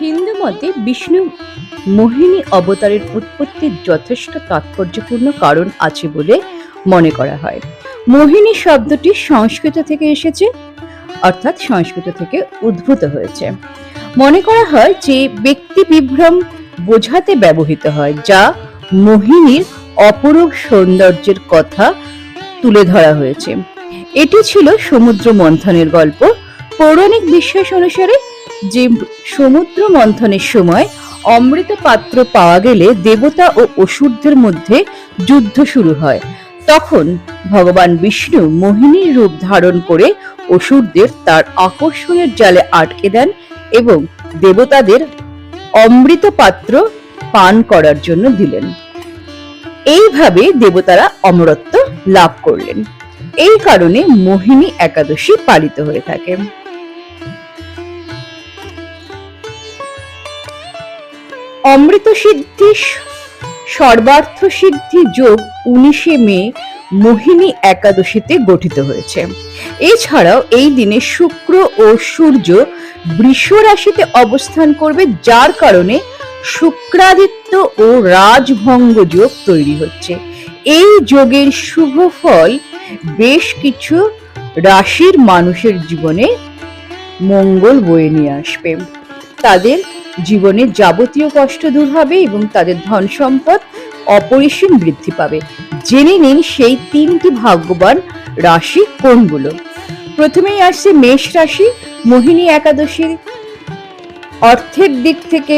হিন্দু মতে বিষ্ণু মোহিনী অবতারের উৎপত্তির যথেষ্ট তাৎপর্যপূর্ণ কারণ আছে বলে মনে করা হয়। মোহিনী শব্দটি সংস্কৃত থেকে এসেছে, অর্থাৎ সংস্কৃত থেকে উদ্ভূত হয়েছে। মনে করা হয় যে ব্যক্তি বিভ্রম বোঝাতে ব্যবহৃত হয়, যা মোহিনীর অপরূপ সৌন্দর্যের কথা তুলে ধরা হয়েছে। এটি ছিল সমুদ্র মন্থনের গল্প। পৌরাণিক বিশ্বাস অনুসারে যে সমুদ্র মন্থনের সময় অমৃত পাত্র পাওয়া গেলে দেবতা ও অসুরদের মধ্যে যুদ্ধ শুরু হয়। তখন ভগবান বিষ্ণু মোহিনীর রূপ ধারণ করে অসুরদের তার আকর্ষণের জালে আটকে দেন এবং দেবতাদের অমৃত পাত্র পান করার জন্য দিলেন। এইভাবে দেবতারা অমরত্ব লাভ করলেন। এই কারণে মোহিনী একাদশী পালিত হয়ে থাকে। অমৃত সিদ্ধি সর্বার্থ সিদ্ধি যোগ উনিশে মে মোহিনী একাদশীতে গঠিত হয়েছে। এছাড়াও এই দিনে শুক্র ও সূর্য বৃষ রাশিতে অবস্থান করবে, যার কারণে শুক্রাদিত্য ও রাজভঙ্গ যোগ তৈরি হচ্ছে। এই যোগের শুভ ফল বেশ কিছু রাশির মানুষের জীবনে মঙ্গল বয়ে নিয়ে আসবে। তাদের জীবনে যাবতীয় কষ্ট দূর হবে এবং তাদের ধন সম্পদ অপরিসীম বৃদ্ধি পাবে। জেনে নিন সেই তিনটি ভাগ্যবান রাশি কোনগুলো। প্রথমেই আসছে মেষ রাশি, মোহিনী একাদশীর অর্থের দিক থেকে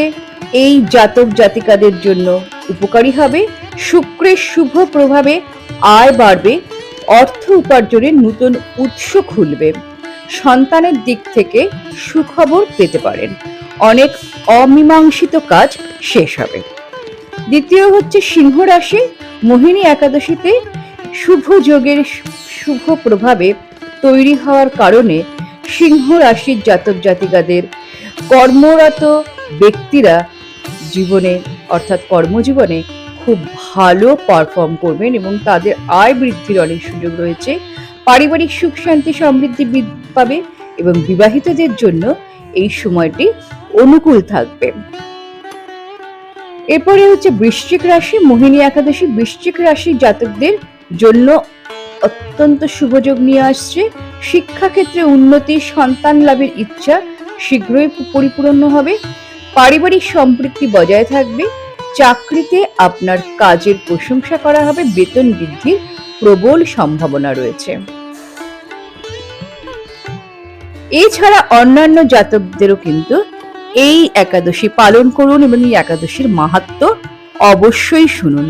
এই জাতক জাতিকাদের জন্য উপকারী হবে। শুক্রের শুভ প্রভাবে আয় বাড়বে, অর্থ উপার্জনের নতুন উৎস খুলবে। সন্তানের দিক থেকে সুখবর পেতে পারেন। অনেক অমীমাংসিত কাজ শেষ হবে। দ্বিতীয় হচ্ছে সিংহ রাশি। মোহিনী একাদশীতে শুভ যোগের শুভ প্রভাবে তৈরি হওয়ার কারণে সিংহ রাশির জাতক জাতিকাদের কর্মরত ব্যক্তিরা জীবনে, অর্থাৎ কর্মজীবনে খুব ভালো পারফর্ম করবেন এবং তাদের আয় বৃদ্ধির অনেক সুযোগ রয়েছে। পারিবারিক সুখ, শান্তি, সমৃদ্ধি পাবে এবং বিবাহিতদের জন্য এই সময়টি অনুকূল থাকবে। এরপরে হচ্ছে বৃশ্চিক রাশি, মোহিনী একাদশী। বৃশ্চিক রাশির জাতকদের জন্য অত্যন্ত শুভযোগ নিয়ে আসছে। শিক্ষাক্ষেত্রে উন্নতি, সন্তান লাভের ইচ্ছা শীঘ্রই পরিপূর্ণ হবে। পারিবারিক সম্পৃক্তি বজায় থাকবে। চাকরিতে আপনার কাজের প্রশংসা করা হবে। বেতন বৃদ্ধির প্রবল সম্ভাবনা রয়েছে। এছাড়া অন্যান্য জাতকদেরও কিন্তু এই একাদশী পালন করুন এবং এই একাদশীর মাহাত্ম অবশ্যই শুনুন।